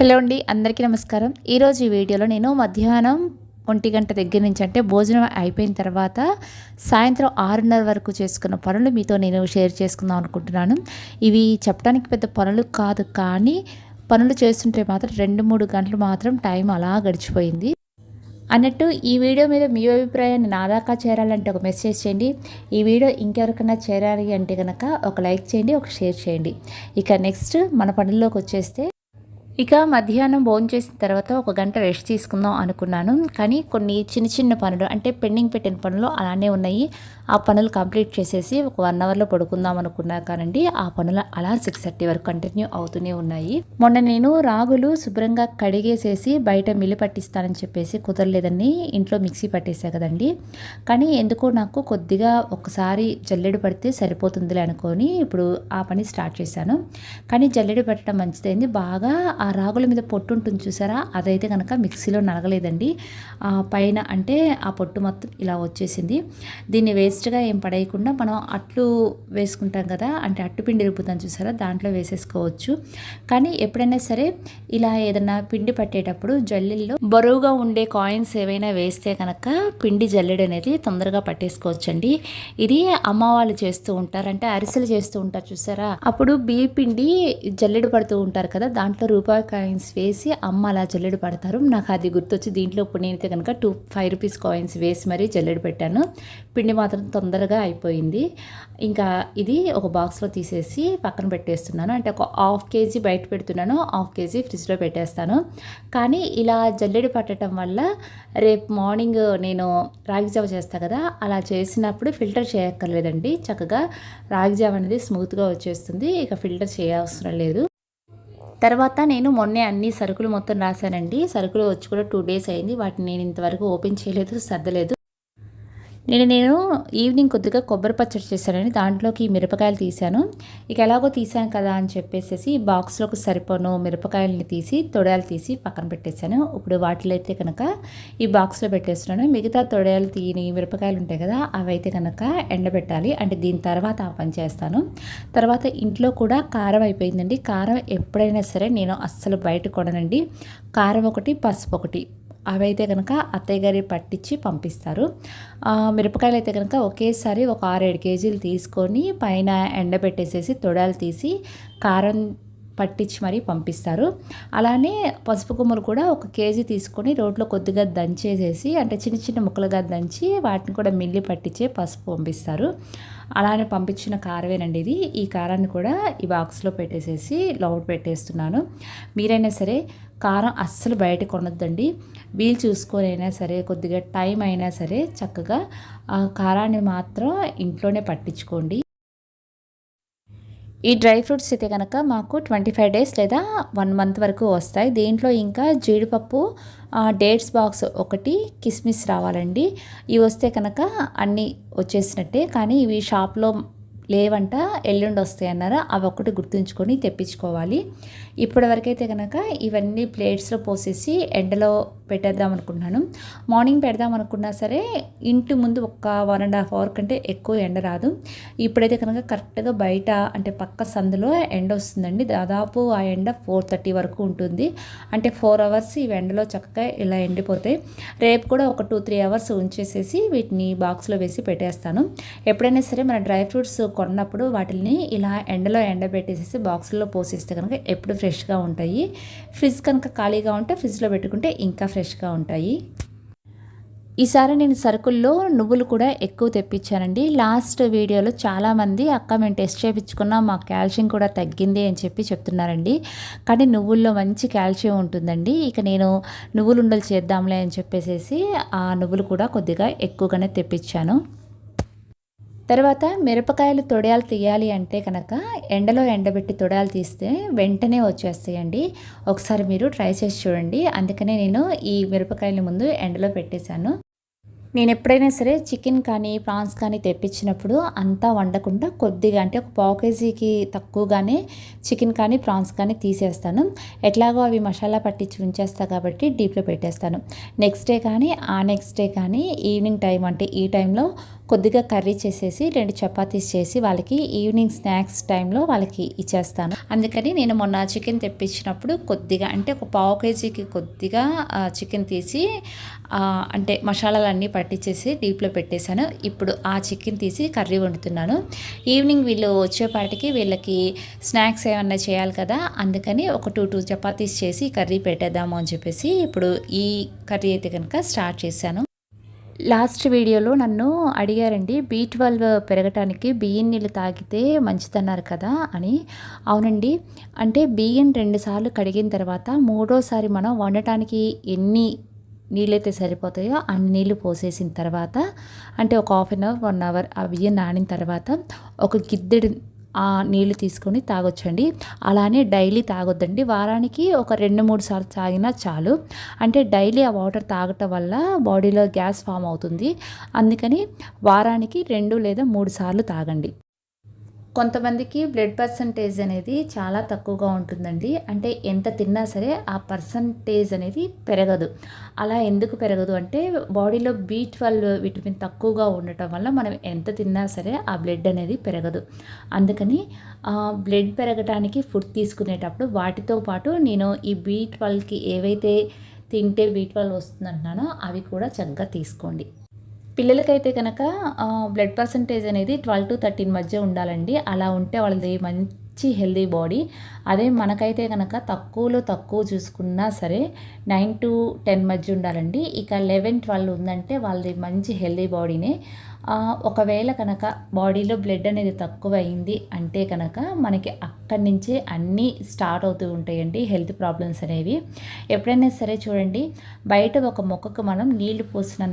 Hello అండి అందరికీ నమస్కారం. ఈరోజు ఈ వీడియోలో నేను మధ్యాహ్నం ఒంటి గంట దగ్గర నుంచి అంటే భోజనం అయిపోయిన తర్వాత సాయంత్రం ఆరున్నర వరకు చేసుకున్న పనులు మీతో నేను షేర్ చేసుకుందాం అనుకుంటున్నాను. ఇవి చెప్పడానికి పెద్ద పనులు కాదు కానీ పనులు చేస్తుంటే మాత్రం రెండు మూడు గంటలు మాత్రం టైం అలా గడిచిపోయింది. అన్నట్టు ఈ వీడియో మీద మీ అభిప్రాయాన్ని నా దాకా చేరాలంటే ఒక మెసేజ్ చేయండి. ఈ వీడియో ఇంకెవరికైనా చేరాలి అంటే కనుక ఒక లైక్ చేయండి ఒక షేర్ చేయండి. ఇక నెక్స్ట్ మన పనుల్లోకి వచ్చేస్తే ఇక మధ్యాహ్నం భోజనం చేసిన తర్వాత ఒక గంట రెస్ట్ తీసుకుందాం అనుకున్నాను. కానీ కొన్ని చిన్న చిన్న పనులు అంటే పెండింగ్ పెట్టిన పనులు అలానే ఉన్నాయి. ఆ పనులు కంప్లీట్ చేసేసి ఒక వన్ అవర్లో పడుకుందాం అనుకున్నా కానండి ఆ పనులు అలా సిక్స్ థర్టీ వరకు కంటిన్యూ అవుతూనే ఉన్నాయి. మొన్న నేను రాగులు శుభ్రంగా కడిగేసేసి బయట మిల్లి పట్టిస్తానని చెప్పేసి కుదరలేదని ఇంట్లో మిక్సీ పట్టేసా కదండి. కానీ ఎందుకో నాకు కొద్దిగా ఒకసారి జల్లెడు పడితే సరిపోతుందిలే అనుకొని ఇప్పుడు ఆ పని స్టార్ట్ చేశాను. కానీ జల్లెడు పెట్టడం మంచిదైంది. బాగా ఆ రాగుల మీద పొట్టు ఉంటుంది చూసారా? అదైతే కనుక మిక్సీలో నలగలేదండి. పైన అంటే ఆ పొట్టు మొత్తం ఇలా వచ్చేసింది. దీన్ని వేస్ట్గా ఏం పడేయకుండా మనం అట్లు వేసుకుంటాం కదా అంటే అట్టు పిండి రుబ్బుతాం చూసారా? దాంట్లో వేసేసుకోవచ్చు. కానీ ఎప్పుడైనా సరే ఇలా ఏదైనా పిండి పట్టేటప్పుడు జల్లెల్లో బరువుగా ఉండే కాయిన్స్ ఏవైనా వేస్తే కనుక పిండి జల్లెడ అనేది తొందరగా పట్టేసుకోవచ్చండి. ఇది అమ్మ వాళ్ళు చేస్తూ ఉంటారు అంటే అరిసెలు చేస్తూ ఉంటారు చూసారా? అప్పుడు బియ్య పిండి జల్లెడ పడుతూ ఉంటారు కదా దాంట్లో రూపాయి కాయిన్స్ వేసి అమ్మ అలా జల్లెడు పడతారు. నాకు అది గుర్తొచ్చి దీంట్లో ఇప్పుడు నేనైతే కనుక టూ ఫైవ్ రూపీస్ కాయిన్స్ వేసి మరీ జల్లెడు పెట్టాను. పిండి మాత్రం తొందరగా అయిపోయింది. ఇంకా ఇది ఒక బాక్స్లో తీసేసి పక్కన పెట్టేస్తున్నాను. అంటే ఒక హాఫ్ కేజీ బయట పెడుతున్నాను హాఫ్ కేజీ ఫ్రిడ్జ్లో పెట్టేస్తాను. కానీ ఇలా జల్లెడు పట్టడం వల్ల రేపు మార్నింగ్ నేను రాగి జావ చేస్తాను కదా అలా చేసినప్పుడు ఫిల్టర్ చేయక్కర్లేదండి. చక్కగా రాగి జావ అనేది స్మూత్గా వచ్చేస్తుంది. ఇక ఫిల్టర్ చేయవసరం లేదు. తర్వాత నేను మొన్నే అన్ని సరుకులు మొత్తం రాశానండి. సరుకులు వచ్చి కూడా టూ డేస్ అయింది. వాటిని నేను ఇంతవరకు ఓపెన్ చేయలేదు సర్దలేదు. నేను నేను ఈవినింగ్ కొద్దిగా కొబ్బరి పచ్చడి చేశానని దాంట్లోకి మిరపకాయలు తీశాను. ఇక ఎలాగో తీసాను కదా అని చెప్పేసి బాక్స్లోకి సరిపోను మిరపకాయలని తీసి తొడయాలు తీసి పక్కన పెట్టేశాను. ఇప్పుడు వాటిలో అయితే కనుక ఈ బాక్స్లో పెట్టేస్తున్నాను. మిగతా తొడయాలు తీయని మిరపకాయలు ఉంటాయి కదా అవి అయితే కనుక ఎండబెట్టాలి. అంటే దీని తర్వాత ఆ పని చేస్తాను. తర్వాత ఇంట్లో కూడా కారం అయిపోయిందండి. కారం ఎప్పుడైనా సరే నేను అస్సలు బయట కొననండి. కారం ఒకటి పసుపు ఒకటి. అవైతే కనుక అత్తయ్య గారి పట్టించి పంపిస్తారు. మిరపకాయలు అయితే కనుక ఒకేసారి ఒక ఆరేడు కేజీలు తీసుకొని పైన ఎండబెట్టేసేసి తొడాలు తీసి కారం పట్టించి మరీ పంపిస్తారు. అలానే పసుపు కొమ్మలు కూడా ఒక కేజీ తీసుకొని రోడ్లో కొద్దిగా దంచేసేసి అంటే చిన్న చిన్న ముక్కలుగా దంచి వాటిని కూడా మిల్లి పట్టించే పసుపు పంపిస్తారు. అలానే పంపించిన కారమేనండి ఇది. ఈ కారాన్ని కూడా ఈ బాక్స్లో పెట్టేసేసి లోపల పెట్టేస్తున్నాను. మీరైనా సరే కారం అస్సలు బయట కొనొద్దండి. వీలు చూసుకొని అయినా సరే కొద్దిగా టైం అయినా సరే చక్కగా ఆ కారాన్ని మాత్రం ఇంట్లోనే పట్టించుకోండి. ఈ డ్రై ఫ్రూట్స్ అయితే కనుక మాకు ట్వంటీ ఫైవ్ డేస్ లేదా వన్ మంత్ వరకు వస్తాయి. దీంట్లో ఇంకా జీడిపప్పు డేట్స్ బాక్స్ ఒకటి కిస్మిస్ రావాలండి. ఇవి వస్తే కనుక అన్నీ వచ్చేసినట్టే. కానీ ఇవి షాప్లో లేవంట ఎల్లుండి వస్తాయి అన్నారు అవి ఒకటి గుర్తుంచుకొని తెప్పించుకోవాలి. ఇప్పటివరకైతే కనుక ఇవన్నీ ప్లేట్స్లో పోసేసి ఎండలో పెట్టేద్దాం అనుకుంటున్నాను మార్నింగ్ పెడదాం అనుకున్నా సరే ఇంటి ముందు ఒక వన్ అండ్ హాఫ్ అవర్ కంటే ఎక్కువ ఎండ రాదు. ఇప్పుడైతే కనుక కరెక్ట్గా బయట అంటే పక్క సందులో ఎండ వస్తుందండి. దాదాపు ఆ ఎండ ఫోర్ థర్టీ వరకు ఉంటుంది. అంటే ఫోర్ అవర్స్ ఈ ఎండలో చక్కగా ఇలా ఎండిపోతాయి రేపు కూడా ఒక టూ త్రీ అవర్స్ ఉంచేసేసి వీటిని బాక్స్లో వేసి పెట్టేస్తాను. ఎప్పుడైనా సరే మన డ్రై ఫ్రూట్స్ కొన్నప్పుడు వాటిని ఇలా ఎండలో ఎండబెట్టేసేసి బాక్సుల్లో పోసేస్తే కనుక ఎప్పుడు ఫ్రెష్ ఫ్రెష్గా ఉంటాయి. ఫ్రిడ్జ్ కనుక ఖాళీగా ఉంటే ఫ్రిడ్జ్లో పెట్టుకుంటే ఇంకా ఫ్రెష్గా ఉంటాయి. ఈసారి నేను సరుకుల్లో నువ్వులు కూడా ఎక్కువ తెప్పించానండి. లాస్ట్ వీడియోలో చాలామంది అక్క మేము టెస్ట్ చేయించుకున్నా మా కాల్షియం కూడా తగ్గింది అని చెప్పి చెప్తున్నారండి. కానీ నువ్వుల్లో మంచి కాల్షియం ఉంటుందండి. ఇక నేను నువ్వులు ఉండలు చేద్దాంలే అని చెప్పేసి ఆ నువ్వులు కూడా కొద్దిగా ఎక్కువగానే తెప్పించాను. తర్వాత మిరపకాయలు తొడయాలు తీయాలి అంటే కనుక ఎండలో ఎండబెట్టి తొడయాలు తీస్తే వెంటనే వచ్చేస్తాయండి. ఒకసారి మీరు ట్రై చేసి చూడండి. అందుకనే నేను ఈ మిరపకాయల ముందు ఎండలో పెట్టేశాను. నేను ఎప్పుడైనా సరే చికెన్ కానీ ప్రాన్స్ కానీ తెప్పించినప్పుడు అంతా వండకుండా కొద్దిగా అంటే ఒక పావు కేజీకి తక్కువగానే చికెన్ కానీ ప్రాన్స్ కానీ తీసేస్తాను. ఎట్లాగో అవి మసాలా పట్టించి ఉంచేస్తా కాబట్టి డీప్లో పెట్టేస్తాను. నెక్స్ట్ డే కానీ ఆ నెక్స్ట్ డే కానీ ఈవినింగ్ టైం అంటే ఈ టైంలో కొద్దిగా కర్రీ చేసేసి రెండు చపాతీస్ చేసి వాళ్ళకి ఈవినింగ్ స్నాక్స్ టైంలో వాళ్ళకి ఇచ్చేస్తాను. అందుకని నేను మొన్న చికెన్ తెప్పించినప్పుడు కొద్దిగా అంటే ఒక పావు కేజీకి కొద్దిగా చికెన్ తీసి అంటే మసాలాలన్నీ పట్టించేసి డీప్లో పెట్టేశాను. ఇప్పుడు ఆ చికెన్ తీసి కర్రీ వండుతున్నాను. ఈవినింగ్ వీళ్ళు వచ్చేపాటికి వీళ్ళకి స్నాక్స్ ఏమన్నా చేయాలి కదా అందుకని ఒక టూ టూ చపాతీస్ చేసి కర్రీ పెట్టేద్దాము అని చెప్పేసి ఇప్పుడు ఈ కర్రీ అయితే కనుక స్టార్ట్ చేశాను. లాస్ట్ వీడియోలో నన్ను అడిగారండి బీ ట్వెల్వ్ పెరగటానికి బియ్యం నీళ్ళు తాగితే మంచిదన్నారు కదా అని. అవునండి అంటే బియ్యం రెండుసార్లు కడిగిన తర్వాత మూడోసారి మనం వండటానికి ఎన్ని నీళ్ళైతే సరిపోతాయో అన్ని నీళ్ళు పోసేసిన తర్వాత అంటే ఒక half an hour one hour ఆ బియ్యం నానిన తర్వాత ఒక గిద్దెడు నీళ్ళు తీసుకొని తాగొచ్చండి. అలానే డైలీ తాగొద్దండి. వారానికి ఒక రెండు మూడు సార్లు తాగినా చాలు. అంటే డైలీ ఆ వాటర్ తాగటం వల్ల బాడీలో గ్యాస్ ఫామ్ అవుతుంది. అందుకని వారానికి రెండు లేదా మూడు సార్లు తాగండి. కొంతమందికి బ్లడ్ పర్సంటేజ్ అనేది చాలా తక్కువగా ఉంటుందండి. అంటే ఎంత తిన్నా సరే ఆ పర్సంటేజ్ అనేది పెరగదు. అలా ఎందుకు పెరగదు అంటే బాడీలో బీ ట్వెల్వ్ విటమిన్ తక్కువగా ఉండటం వల్ల మనం ఎంత తిన్నా సరే ఆ బ్లడ్ అనేది పెరగదు. అందుకని ఆ, బ్లడ్ పెరగడానికి ఫుడ్ తీసుకునేటప్పుడు వాటితో పాటు నేను ఈ బీ ట్వెల్వ్కి ఏవైతే తింటే బీ ట్వెల్వ్ వస్తుందంటున్నానో అవి కూడా చక్కగా తీసుకోండి. పిల్లలకైతే కనుక బ్లడ్ పర్సంటేజ్ అనేది ట్వెల్వ్ టు థర్టీన్ మధ్య ఉండాలండి. అలా ఉంటే వాళ్ళది మంచి హెల్దీ బాడీ అదే మనకైతే కనుక తక్కువలో తక్కువ చూసుకున్నా సరే నైన్ టు టెన్ మధ్య ఉండాలండి. ఇక లెవెన్ ట్వెల్వ్ ఉందంటే వాళ్ళది మంచి హెల్దీ బాడీనే. ఒకవేళ కనుక బాడీలో బ్లడ్ అనేది తక్కువ అయింది అంటే కనుక మనకి అక్కడి నుంచే అన్నీ స్టార్ట్ అవుతూ ఉంటాయండి హెల్త్ ప్రాబ్లమ్స్ అనేవి. ఎప్పుడైనా సరే చూడండి బయట ఒక మొక్కకు మనం నీళ్ళు పోసిన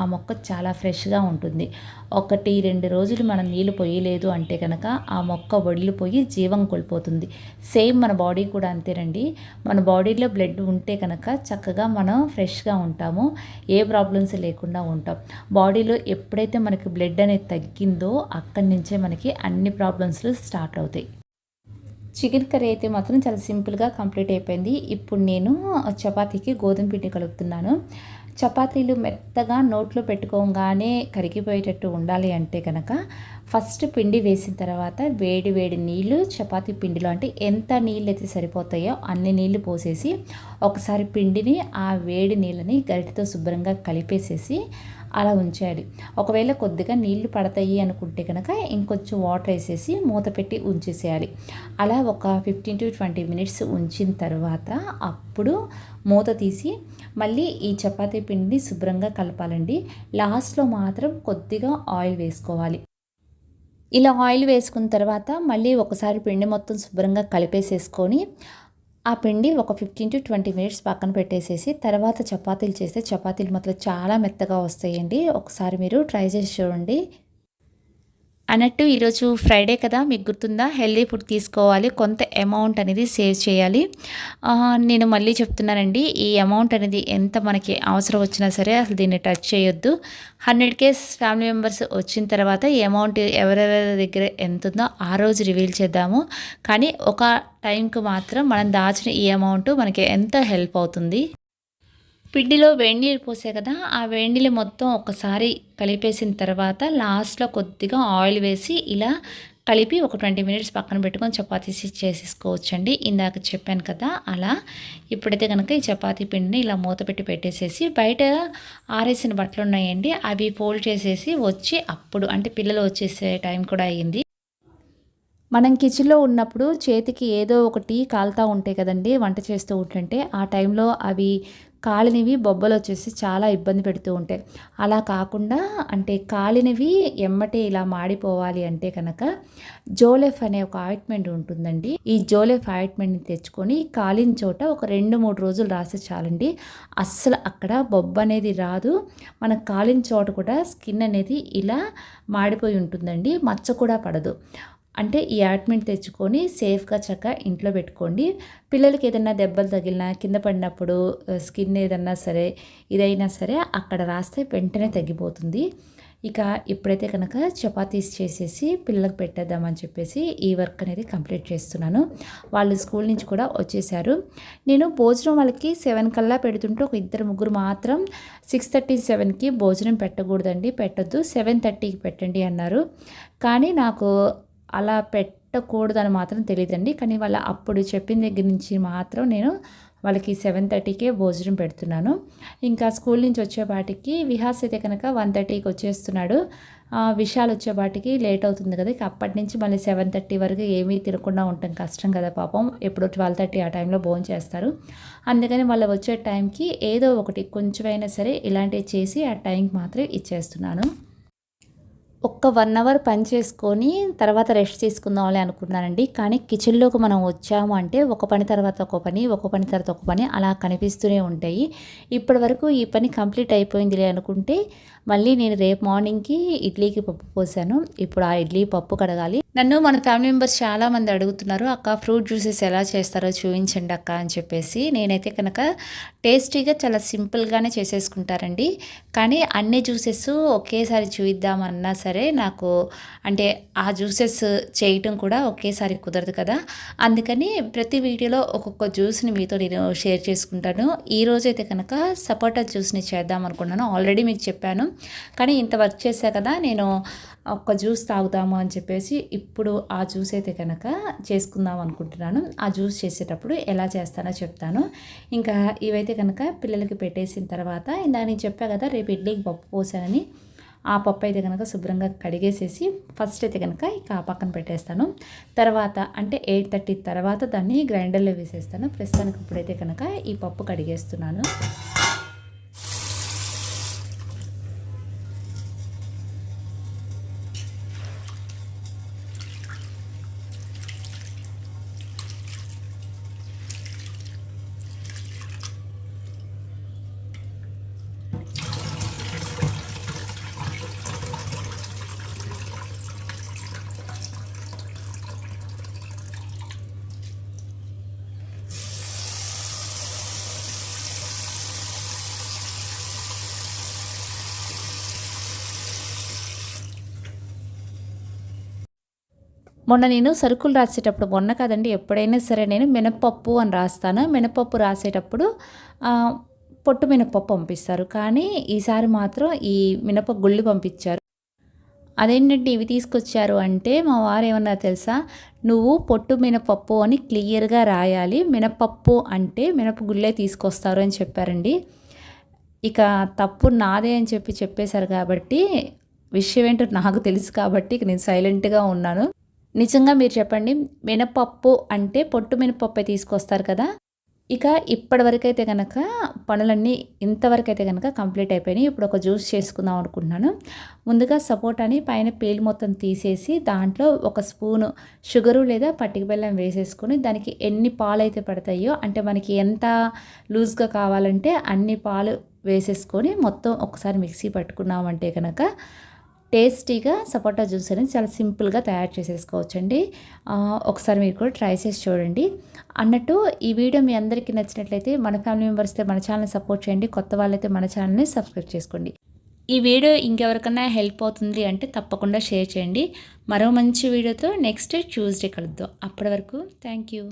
ఆ మొక్క చాలా ఫ్రెష్గా ఉంటుంది. ఒకటి రెండు రోజులు మనం నీళ్ళు పోయలేదు అంటే కనుక ఆ మొక్క వడిలిపోయి జీవం కోల్పోతుంది. సేమ్ మన బాడీ కూడా అంతేనండి. మన బాడీలో బ్లడ్ ఉంటే కనుక చక్కగా మనం ఫ్రెష్గా ఉంటాము. ఏ ప్రాబ్లమ్స్ లేకుండా ఉంటాం. బాడీలో ఎప్పుడైతే మనకి బ్లడ్ అనేది తగ్గిందో అక్కడి నుంచే మనకి అన్ని ప్రాబ్లమ్స్లు స్టార్ట్ అవుతాయి. చికెన్ కర్రీ అయితే మాత్రం చాలా సింపుల్గా కంప్లీట్ అయిపోయింది. ఇప్పుడు నేను చపాతీకి గోధుమ పిండి కలుపుతున్నాను. చపాతీలు మెత్తగా నోట్లో పెట్టుకోగానే కరిగిపోయేటట్టు ఉండాలి అంటే కనుక ఫస్ట్ పిండి వేసిన తర్వాత వేడి వేడి నీళ్ళు చపాతీ పిండిలో అంటే ఎంత నీళ్ళు అయితే సరిపోతాయో అన్ని నీళ్ళు పోసేసి ఒకసారి పిండిని ఆ వేడి నీళ్ళని గరిటతో శుభ్రంగా కలిపేసేసి అలా ఉంచేయాలి. ఒకవేళ కొద్దిగా నీళ్ళు పడతాయి అనుకుంటే కనుక ఇంకొంచెం వాటర్ వేసేసి మూత పెట్టి ఉంచేసేయాలి. అలా ఒక ఫిఫ్టీన్ టు ట్వంటీ మినిట్స్ ఉంచిన తర్వాత అప్పుడు మూత తీసి మళ్ళీ ఈ చపాతీ పిండిని శుభ్రంగా కలపాలండి. లాస్ట్లో మాత్రం కొద్దిగా ఆయిల్ వేసుకోవాలి. ఇలా ఆయిల్ వేసుకున్న తర్వాత మళ్ళీ ఒకసారి పిండి మొత్తం శుభ్రంగా కలిపేసేసుకొని ఆ పిండి ఒక ఫిఫ్టీన్ టు ట్వంటీ మినిట్స్ పక్కన పెట్టేసేసి తర్వాత చపాతీలు చేస్తే చపాతీలు మాత్రం చాలా మెత్తగా వస్తాయండి. ఒకసారి మీరు ట్రై చేసి చూడండి. అన్నట్టు ఈరోజు ఫ్రైడే కదా మీకు గుర్తుందా? హెల్దీ ఫుడ్ తీసుకోవాలి కొంత అమౌంట్ అనేది సేవ్ చేయాలి. నేను మళ్ళీ చెప్తున్నానండి ఈ అమౌంట్ అనేది ఎంత మనకి అవసరం వచ్చినా సరే అసలు దీన్ని టచ్ చేయొద్దు. హండ్రెడ్ కేస్ ఫ్యామిలీ మెంబర్స్ వచ్చిన తర్వాత ఈ అమౌంట్ ఎవరెవరి దగ్గర ఎంత ఉందో ఆ రోజు రివీల్ చేద్దాము. కానీ ఒక టైంకి మాత్రం మనం దాచిన ఈ అమౌంట్ మనకి ఎంత హెల్ప్ అవుతుంది? పిండిలో వేడి నీళ్ళు పోసే కదా ఆ వేడినీళ్ళు మొత్తం ఒకసారి కలిపేసిన తర్వాత లాస్ట్లో కొద్దిగా ఆయిల్ వేసి ఇలా కలిపి ఒక ట్వంటీ మినిట్స్ పక్కన పెట్టుకొని చపాతీస్ చేసేసుకోవచ్చండి. ఇందాక చెప్పాను కదా అలా ఇప్పుడైతే కనుక ఈ చపాతీ పిండిని ఇలా మూత పెట్టి పెట్టేసేసి బయట ఆరేసిన బట్టలు ఉన్నాయండి అవి ఫోల్డ్ చేసేసి వచ్చి అప్పుడు అంటే పిల్లలు వచ్చేసే టైం కూడా అయ్యింది. మనం కిచెన్లో ఉన్నప్పుడు చేతికి ఏదో ఒకటి కాలుతూ ఉంటాయి కదండి వంట చేస్తూ ఉంటుంటే ఆ టైంలో అవి కాలినవి బొబ్బలు వచ్చేసి చాలా ఇబ్బంది పెడుతూ ఉంటాయి. అలా కాకుండా అంటే కాలినవి ఎమ్మటే ఇలా మాడిపోవాలి అంటే కనుక జోలెఫ్ అనే ఒక ఆయింట్మెంట్ ఉంటుందండి. ఈ జోలెఫ్ ఆయింట్మెంట్ని తెచ్చుకొని కాలిన చోట ఒక రెండు మూడు రోజులు రాస్తే చాలండి. అస్సలు అక్కడ బొబ్బ అనేది రాదు. మన కాలిన చోట కూడా స్కిన్ అనేది ఇలా మాడిపోయి ఉంటుందండి. మచ్చ కూడా పడదు. అంటే ఈ యాట్మెంట్ తెచ్చుకొని సేఫ్గా చక్కగా ఇంట్లో పెట్టుకోండి. పిల్లలకి ఏదైనా దెబ్బలు తగిలినా కింద పడినప్పుడు స్కిన్ ఏదన్నా సరే ఇదైనా సరే అక్కడ రాస్తే వెంటనే తగ్గిపోతుంది. ఇక ఇప్పుడైతే కనుక చపాతీస్ చేసేసి పిల్లలకు పెట్టేద్దామని చెప్పేసి ఈ వర్క్ అనేది కంప్లీట్ చేస్తున్నాను. వాళ్ళు స్కూల్ నుంచి కూడా వచ్చేసారు. నేను భోజనం వాళ్ళకి సెవెన్ కల్లా పెడుతుంటే ఒక ఇద్దరు ముగ్గురు మాత్రం సిక్స్ థర్టీ సెవెన్కి భోజనం పెట్టకూడదండి పెట్టద్దు సెవెన్ థర్టీకి పెట్టండి అన్నారు. కానీ నాకు అలా పెట్టకూడదని మాత్రం తెలియదండి కానీ వాళ్ళ అప్పుడు చెప్పిన దగ్గర నుంచి మాత్రం నేను వాళ్ళకి సెవెన్ థర్టీకే భోజనం పెడుతున్నాను. ఇంకా స్కూల్ నుంచి వచ్చేపాటికి విహాస్ అయితే కనుక వన్ థర్టీకి వచ్చేస్తున్నాడు. విషయాలు వచ్చేపాటికి లేట్ అవుతుంది కదా ఇక అప్పటి నుంచి మళ్ళీ సెవెన్ థర్టీ వరకు ఏమీ తినకుండా ఉంటాం. కష్టం కదా పాపం. ఎప్పుడు ట్వెల్వ్ థర్టీ ఆ టైంలో భోజనం చేస్తారు. అందుకని వాళ్ళు వచ్చే టైంకి ఏదో ఒకటి కొంచెమైనా సరే ఇలాంటివి చేసి ఆ టైంకి మాత్రం ఇచ్చేస్తున్నాను. ఒక్క వన్ అవర్ పని చేసుకొని తర్వాత రెస్ట్ తీసుకుందామని అనుకున్నానండి కానీ కిచెన్లోకి మనం వచ్చాము అంటే ఒక పని తర్వాత ఒక పని ఒక పని తర్వాత ఒక పని అలా కనిపిస్తూనే ఉంటాయి. ఇప్పటి వరకు ఈ పని కంప్లీట్ అయిపోయిందిలే అనుకుంటే మళ్ళీ నేను రేపు మార్నింగ్కి ఇడ్లీకి పప్పు పోసాను. ఇప్పుడు ఆ ఇడ్లీ పప్పు కడగాలి. నన్ను మన ఫ్యామిలీ మెంబర్స్ చాలామంది అడుగుతున్నారు అక్క ఫ్రూట్ జ్యూసెస్ ఎలా చేస్తారో చూపించండి అక్క అని చెప్పేసి. నేనైతే కనుక టేస్టీగా చాలా సింపుల్గానే చేసేసుకుంటారండి. కానీ అన్ని జ్యూసెస్ ఒకేసారి చూద్దామన్నా సరే నాకు అంటే ఆ జ్యూసెస్ చేయటం కూడా ఒకేసారి కుదరదు కదా. అందుకని ప్రతి వీడియోలో ఒక్కొక్క జ్యూస్ని మీతో నేను షేర్ చేసుకుంటాను. ఈరోజు అయితే కనుక సపోటా జ్యూస్ని చేద్దాం అనుకున్నాను. ఆల్రెడీ మీకు చెప్పాను. కానీ ఇంత వర్క్ చేశా కదా నేను ఒక్క జ్యూస్ తాగుదాము అని చెప్పేసి ఇప్పుడు ఆ జ్యూస్ అయితే కనుక చేసుకుందాం అనుకుంటున్నాను. ఆ జ్యూస్ చేసేటప్పుడు ఎలా చేస్తానో చెప్తాను. ఇంకా ఇవైతే కనుక పిల్లలకి పెట్టేసిన తర్వాత ఇందాక నేను చెప్పా కదా రేపు ఇడ్లీకి పప్పు పోసానని. ఆ పప్పు అయితే కనుక శుభ్రంగా కడిగేసేసి ఫస్ట్ అయితే కనుక ఇక ఆ పక్కన పెట్టేస్తాను. తర్వాత అంటే ఎయిట్ థర్టీ తర్వాత దాన్ని గ్రైండర్లో వేసేస్తాను. ప్రస్తుతానికి ఇప్పుడైతే కనుక ఈ పప్పు కడిగేస్తున్నాను. మొన్న నేను సరుకులు రాసేటప్పుడు మొన్న కాదండి ఎప్పుడైనా సరే నేను మినపప్పు అని రాస్తాను. మినపప్పు రాసేటప్పుడు పొట్టు మినపప్పు పంపిస్తారు. కానీ ఈసారి మాత్రం ఈ మినప గుళ్ళు పంపించారు. అదేంటంటే ఇవి తీసుకొచ్చారు అంటే మా వారు ఏమన్నా తెలుసా? నువ్వు పొట్టు మినపప్పు అని క్లియర్గా రాయాలి. మినపప్పు అంటే మినప గుళ్ళే తీసుకొస్తారు అని చెప్పారండి. ఇక తప్పు నాదే అని చెప్పి చెప్పేశారు కాబట్టి విషయం ఏంటో నాకు తెలుసు కాబట్టి నేను సైలెంట్గా ఉన్నాను. నిజంగా మీరు చెప్పండి మినపప్పు అంటే పొట్టు మినపప్పే తీసుకొస్తారు కదా. ఇక ఇప్పటివరకైతే కనుక పనులన్నీ ఇంతవరకు అయితే కనుక కంప్లీట్ అయిపోయినాయి. ఇప్పుడు ఒక జ్యూస్ చేసుకుందాం అనుకుంటున్నాను. ముందుగా సపోటాని పైన పేలు మొత్తం తీసేసి దాంట్లో ఒక స్పూను షుగరు లేదా పట్టిక బెల్లం వేసేసుకొని దానికి ఎన్ని పాలు అయితే పడతాయో అంటే మనకి ఎంత లూజ్గా కావాలంటే అన్ని పాలు వేసేసుకొని మొత్తం ఒకసారి మిక్సీ పట్టుకున్నామంటే కనుక టేస్టీగా సపోటా జ్యూస్ అనేది చాలా సింపుల్గా తయారు చేసేసుకోవచ్చండి. ఒకసారి మీరు కూడా ట్రై చేసి చూడండి. అన్నట్టు ఈ వీడియో మీ అందరికీ నచ్చినట్లయితే మన ఫ్యామిలీ మెంబర్స్తో మన ఛానల్ని సపోర్ట్ చేయండి. కొత్త వాళ్ళైతే మన ఛానల్ని సబ్స్క్రైబ్ చేసుకోండి. ఈ వీడియో ఇంకెవరికైనా హెల్ప్ అవుతుంది అంటే తప్పకుండా షేర్ చేయండి. మరో మంచి వీడియోతో నెక్స్ట్ ట్యూస్డే కలుద్దాం. అప్పటి వరకు థ్యాంక్ యూ.